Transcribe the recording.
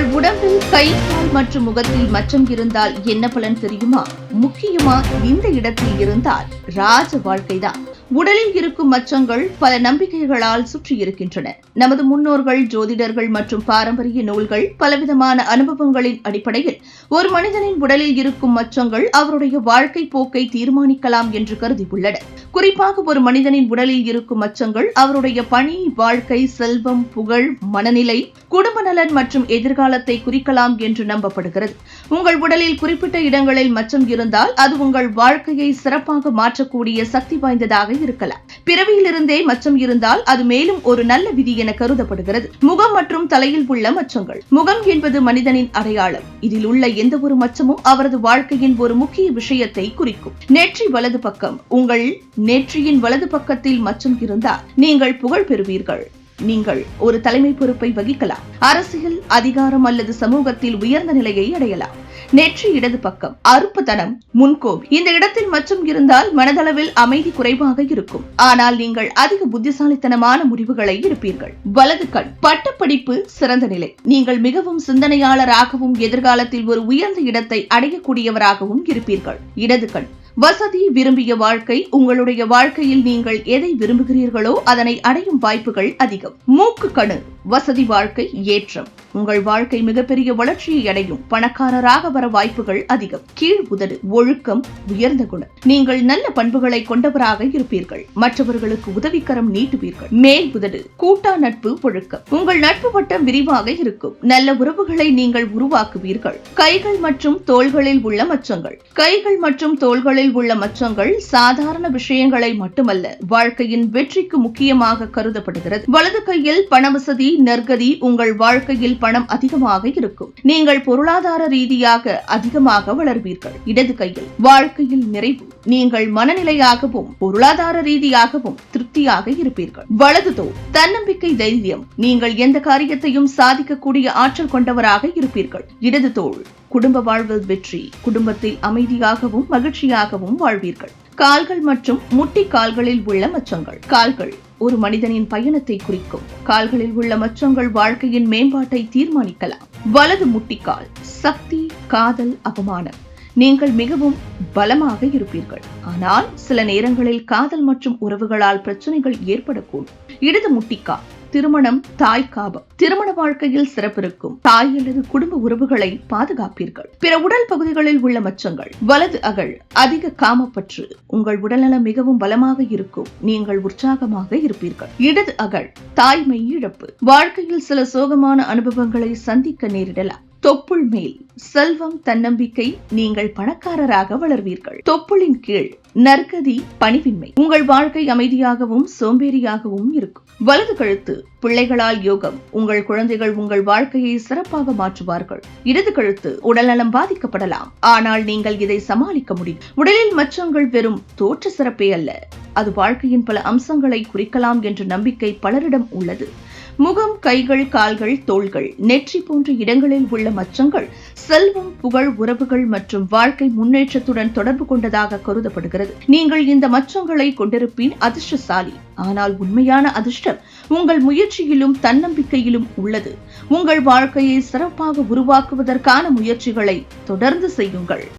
உங்கள் உடம்பில் கை கால் மற்றும் முகத்தில் மச்சம் இருந்தால் என்ன பலன் தெரியுமா? முக்கியமா இந்த இடத்தில் இருந்தால் ராஜ வாழ்க்கைதான். உடலில் இருக்கும் மச்சங்கள் பல நம்பிக்கைகளால் சுற்றி இருக்கின்றன. நமது முன்னோர்கள் ஜோதிடர்கள் மற்றும் பாரம்பரிய நூல்கள் பலவிதமான அனுபவங்களின் அடிப்படையில் ஒரு மனிதனின் உடலில் இருக்கும் மச்சங்கள் அவருடைய வாழ்க்கை போக்கை தீர்மானிக்கலாம் என்று கருதியுள்ளன. குறிப்பாக ஒரு மனிதனின் உடலில் இருக்கும் மச்சங்கள் அவருடைய பணி வாழ்க்கை செல்வம் புகழ் மனநிலை குடும்ப நலன் மற்றும் எதிர்காலத்தை குறிக்கலாம் என்று நம்பப்படுகிறது. உங்கள் உடலில் குறிப்பிட்ட இடங்களில் மச்சம் இருந்தால் அது உங்கள் வாழ்க்கையை சிறப்பாக மாற்றக்கூடிய சக்தி வாய்ந்ததாக இருக்கலாம். பிறவியிலிருந்தே மச்சம் இருந்தால் அது மேலும் ஒரு நல்ல விதி என கருதப்படுகிறது. முகம் மற்றும் தலையில் உள்ள மச்சங்கள். முகம் என்பது மனிதனின் அடையாளம். இதில் உள்ள எந்த ஒரு மச்சமும் அவரது வாழ்க்கையின் ஒரு முக்கிய விஷயத்தை குறிக்கும். நெற்றி வலது பக்கம். உங்கள் நெற்றியின் வலது பக்கத்தில் மச்சம் இருந்தால் நீங்கள் புகழ் பெறுவீர்கள். நீங்கள் ஒரு தலைமை பொறுப்பை வகிக்கலாம். அரசியல் அதிகாரம் அல்லது சமூகத்தில் உயர்ந்த நிலையை அடையலாம். நெற்றி இடது பக்கம் அருப்புத்தனம் முன்கோபி. இந்த இடத்தில் மற்றும் இருந்தால் மனதளவில் அமைதி குறைவாக இருக்கும். ஆனால் நீங்கள் அதிக புத்திசாலித்தனமான முடிவுகளை எடுப்பீர்கள். வலது கண் பட்டப்படிப்பு சிறந்த நிலை. நீங்கள் மிகவும் சிந்தனையாளராகவும் எதிர்காலத்தில் ஒரு உயர்ந்த இடத்தை அடையக்கூடியவராகவும் இருப்பீர்கள். இடது கண் வசதி விரும்பிய வாழ்க்கை உங்களுடைய வாழ்க்கையில் நீங்கள் எதை விரும்புகிறீர்களோ அதனை அடையும் வாய்ப்புகள் அதிகம். மூக்கு கணு. வசதி வாழ்க்கை ஏற்றம். உங்கள் வாழ்க்கை மிகப்பெரிய வளர்ச்சியை அடையும். பணக்காரராக வர வாய்ப்புகள் அதிகம். கீழ் உதடு ஒழுக்கம் உயர்ந்த குணம். நீங்கள் நல்ல பண்புகளை கொண்டவராக இருப்பீர்கள். மற்றவர்களுக்கு உதவிக்கரம் நீட்டுவீர்கள். மேல் உதடு கூட்டா நட்பு ஒழுக்கம் உங்கள் நட்பு வட்டம் விரிவாக இருக்கும். நல்ல உறவுகளை நீங்கள் உருவாக்குவீர்கள். கைகள் மற்றும் தோள்களில் உள்ள மச்சங்கள். கைகள் மற்றும் தோள்களில் உள்ள மச்சங்கள் சாதாரண விஷயங்களை மட்டுமல்ல வாழ்க்கையின் வெற்றிக்கு முக்கியமாக கருதப்படுகிறது. வலது கையில் பண வசதி நற்கதி உங்கள் வாழ்க்கையில் பணம் அதிகமாக இருக்கும். நீங்கள் பொருளாதார ரீதியாக அதிகமாக வளர்வீர்கள். இடது கையில் வாழ்க்கையில் நிறைவு. நீங்கள் மனநிலையாகவும் பொருளாதார ரீதியாகவும் திருப்தியாக இருப்பீர்கள். வலது தோல் தன்னம்பிக்கை தைரியம். நீங்கள் எந்த காரியத்தையும் சாதிக்கக்கூடிய ஆற்றல் கொண்டவராக இருப்பீர்கள். இடது தோல் குடும்ப வாழ்வில் வெற்றி. குடும்பத்தில் அமைதியாகவும் மகிழ்ச்சியாகவும் வாழ்வீர்கள். கால்கள் மற்றும் முட்டி கால்களில் உள்ள மச்சங்கள். கால்கள் ஒரு மனிதனின் பயணத்தை குறிக்கும். கால்களில் உள்ள மச்சங்கள் வாழ்க்கையின் மேம்பாட்டை தீர்மானிக்கலாம். வலது முட்டிக்கால் சக்தி காதல் அவமானம் நீங்கள் மிகவும் பலமாக இருப்பீர்கள். ஆனால் சில நேரங்களில் காதல் மற்றும் உறவுகளால் பிரச்சனைகள் ஏற்படக்கூடும். இடது முட்டிக்கால் திருமணம் தாய் காபம். திருமண வாழ்க்கையில் சிறப்பிருக்கும். தாய் அல்லது குடும்ப உறவுகளை பாதுகாப்பீர்கள். பிற உடல் பகுதிகளில் உள்ள மச்சங்கள் வலது அகழ் அதிக காமப்பற்று. உங்கள் உடல்நலம் மிகவும் பலமாக இருக்கும். நீங்கள் உற்சாகமாக இருப்பீர்கள். இடது அகழ் தாய்மை இழப்பு வாழ்க்கையில் சில சோகமான அனுபவங்களை சந்திக்க நேரிடலாம். தொப்புள் மேல் செல்வம் தன்னம்பிக்கை நீங்கள் பணக்காரராக வளர்வீர்கள். தொப்புளின் கீழ் நற்கதி பணிவின்மை. உங்கள் வாழ்க்கை அமைதியாகவும் சோம்பேறியாகவும் இருக்கும். வலது கழுத்து பிள்ளைகளால் யோகம். உங்கள் குழந்தைகள் உங்கள் வாழ்க்கையை சிறப்பாக மாற்றுவார்கள். இடது கழுத்து உடல்நலம் பாதிக்கப்படலாம். ஆனால் நீங்கள் இதை சமாளிக்க முடியும். உடலில் மச்சங்கள் வெறும் தோற்ற சிறப்பே அல்ல. அது வாழ்க்கையின் பல அம்சங்களை குறிக்கலாம் என்ற நம்பிக்கை பலரிடம் உள்ளது. முகம் கைகள் கால்கள் தோள்கள் நெற்றி போன்ற இடங்களில் உள்ள மச்சங்கள் செல்வம் புகழ் உறவுகள் மற்றும் வாழ்க்கை முன்னேற்றத்துடன் தொடர்பு கொண்டதாக கருதப்படுகிறது. நீங்கள் இந்த மச்சங்களை கொண்டிருப்பின் அதிர்ஷ்டசாலி. ஆனால் உண்மையான அதிர்ஷ்டம் உங்கள் முயற்சியிலும் தன்னம்பிக்கையிலும் உள்ளது. உங்கள் வாழ்க்கையை சிறப்பாக உருவாக்குவதற்கான முயற்சிகளை தொடர்ந்து செய்யுங்கள்.